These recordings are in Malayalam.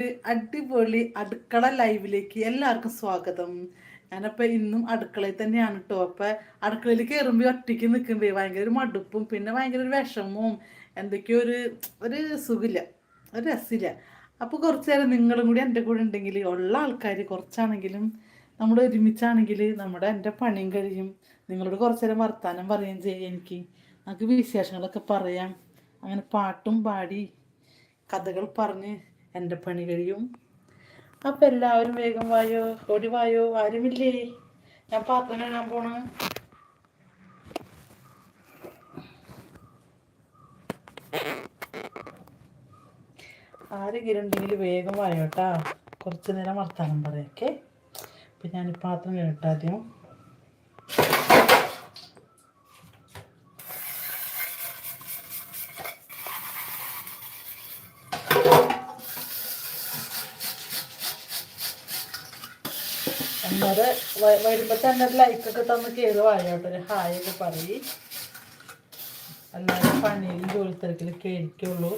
അടിപൊളി അടുക്കള ലൈവിലേക്ക് എല്ലാവർക്കും സ്വാഗതം. ഞാനപ്പോൾ ഇന്നും അടുക്കളയിൽ തന്നെയാണ് കേട്ടോ അപ്പം അടുക്കളയിൽ കയറുമ്പോൾ ഒറ്റയ്ക്ക് നിൽക്കുമ്പോൾ ഭയങ്കര ഒരു മടുപ്പും പിന്നെ ഭയങ്കര ഒരു വിഷമവും എന്തൊക്കെയോ ഒരു ഒരു സുഖമില്ല ഒരു രസമില്ല. അപ്പോൾ കുറച്ച് നേരം നിങ്ങളും കൂടി എന്റെ കൂടെ ഉണ്ടെങ്കിൽ ഉള്ള ആൾക്കാർ കുറച്ചാണെങ്കിലും നമ്മൾ ഒരുമിച്ചാണെങ്കിൽ നമ്മുടെ എന്റെ പണിയും കഴിയും. നിങ്ങളോട് കുറച്ച് നേരം വർത്താനം പറയുകയും ചെയ്യും എനിക്ക്. നമുക്ക് വിശേഷങ്ങളൊക്കെ പറയാം. അങ്ങനെ പാട്ടും പാടി കഥകൾ പറഞ്ഞ് എന്റെ പണി കഴിയും. അപ്പം എല്ലാവരും വേഗം വായോ ഓടി വായോ ആരുമില്ലേ? ഞാൻ പാത്രം കഴുകാൻ പോണ. ആരെങ്കിലും ഉണ്ടെങ്കിൽ വേഗം വായോട്ടാ കുറച്ച് നേരം വർത്താനം പറയാം അപ്പം ഞാൻ പാത്രം കഴുകട്ടെ അന്നേരം വരുമ്പോൾ തന്നെ ലൈക്കൊക്കെ തന്ന് കയറി വാഴോട്ടെ ഹായ് ഒക്കെ പറയും. അല്ലാതെ പണിയിലും ജോലി തിരക്കിലും കേൾക്കുള്ളൂ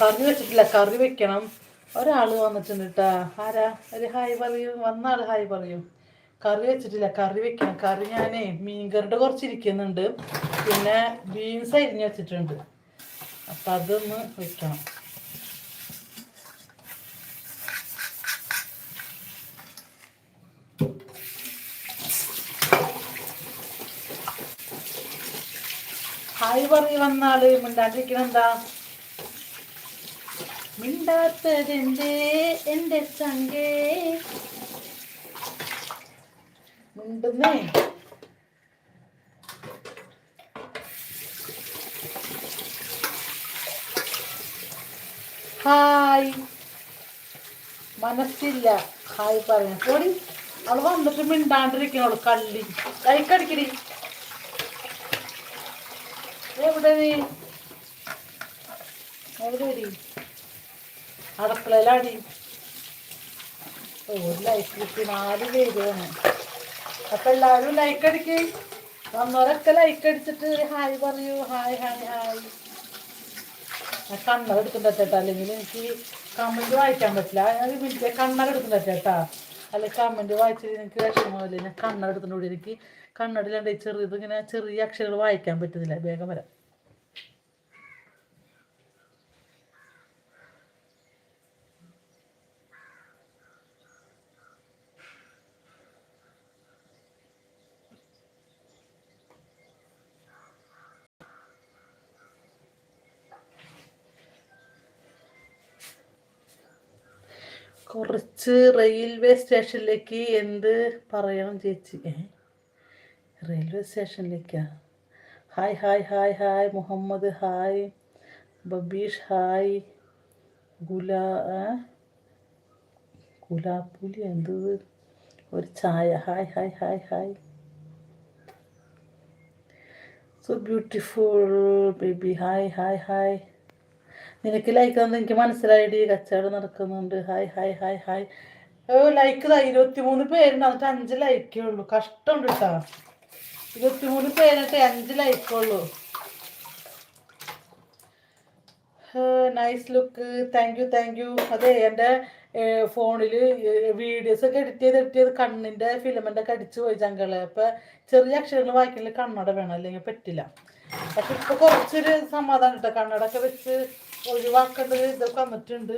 കറി വെച്ചിട്ടില്ല. കറി വെക്കണം. ഒരാൾ വന്നിട്ടുണ്ട് കേട്ടാ ആരാ? ഒരു ഹായ് പറയൂ. വന്ന ഹായ് പറയൂ. കറി വെച്ചിട്ടില്ല. കറി വെക്കണം കറി ഞാനേ മീൻകറിയുടെ കുറച്ച് ഇരിക്കുന്നുണ്ട്. പിന്നെ ബീൻസ് അരിഞ്ഞ് വെച്ചിട്ടുണ്ട്. അപ്പം അതൊന്ന് വെക്കണം. ഹായ് പറയൂ വന്നാൾ മിണ്ടാണ്ടിരിക്കണം എന്താ? മിണ്ടാത്തതെന്തേ എന്റെ സംഗേ? മിണ്ടുന്നേ ഹായ്. മനസ്സില്ല. ഹായ് പറയാൻ പോടി. അവൾ വന്നിട്ട് മിണ്ടാണ്ടിരിക്കണോളൂ കള്ളി. കൈക്കടിക്കടി. എവിടെ നീ എവിടെ അടുക്കളയിലാടി. ഒരു ലൈക്ക് കിട്ടി നാല് പേരുമാണ് അപ്പൊ എല്ലാവരും ലൈക്ക് അടിക്ക്. വന്നവരൊക്കെ ലൈക്ക് അടിച്ചിട്ട് ഹായ് പറയൂ ഹായ് ഹായ് ഹായ് കണ്ണട എടുക്കുന്ന ചേട്ടാ അല്ലെങ്കിൽ എനിക്ക് കമന്റ് വായിക്കാൻ പറ്റില്ല. ഞാൻ വിളിച്ച കണ്ണട എടുക്കുന്ന ചേട്ടാ. അല്ലെങ്കിൽ കമന്റ് വായിച്ചിട്ട് എനിക്ക് വിഷമമില്ല. ഞാൻ എടുത്തുകൊണ്ട് എനിക്ക് കണ്ണടില്ലാണ്ട് ചെറിയത് ഇങ്ങനെ ചെറിയ അക്ഷരങ്ങൾ വായിക്കാൻ പറ്റുന്നില്ല. വേഗം വരാം. കുറച്ച് റെയിൽവേ സ്റ്റേഷനിലേക്ക് എന്ത് പറയണം ചേച്ചി? Railway സ്റ്റേഷനിലേക്കാ hi hi hi hi Muhammad hi Babeesh hi gulab ഗുലാപ്പുലി എന്ത്? ഒരു ചായ. Hi hi hi hi so beautiful baby hi hi hi നിനക്ക് ലൈക്ക് തന്നെ എനിക്ക് മനസ്സിലായിട്ട് ഈ കച്ചവടം നടക്കുന്നുണ്ട്. ഹായ് ഹായ് ഹായ് ഹായ് ഓ ലൈക്ക് ഇതാ ഇരുപത്തിമൂന്ന് പേരുണ്ട് എന്നിട്ട് അഞ്ച് ലൈക്കേ ഉള്ളൂ. കഷ്ടമുണ്ട് കേട്ടോ ഇരുപത്തിമൂന്ന് പേരിട്ട് അഞ്ച് ലൈക്കേ ഉള്ളൂ. Nice look thank you thank you അതെ എന്റെ ഫോണിൽ വീഡിയോസ് ഒക്കെ എഡിറ്റ് ചെയ്ത് എഡിറ്റ് ചെയ്ത് കണ്ണിന്റെ ഫിലമെന്റ് ഒക്കെ അടിച്ചു പോയി ചങ്കൾ അപ്പം ചെറിയ അക്ഷരങ്ങൾ വായിക്കണമെങ്കിൽ കണ്ണട വേണം അല്ലെങ്കിൽ പറ്റില്ല. പക്ഷെ ഇപ്പോൾ കുറച്ചൊരു സമാധാനം കേട്ടോ കണ്ണടൊക്കെ വെച്ച് ഒഴിവാക്കേണ്ടത് ഇതൊക്കെ വന്നിട്ടുണ്ട്.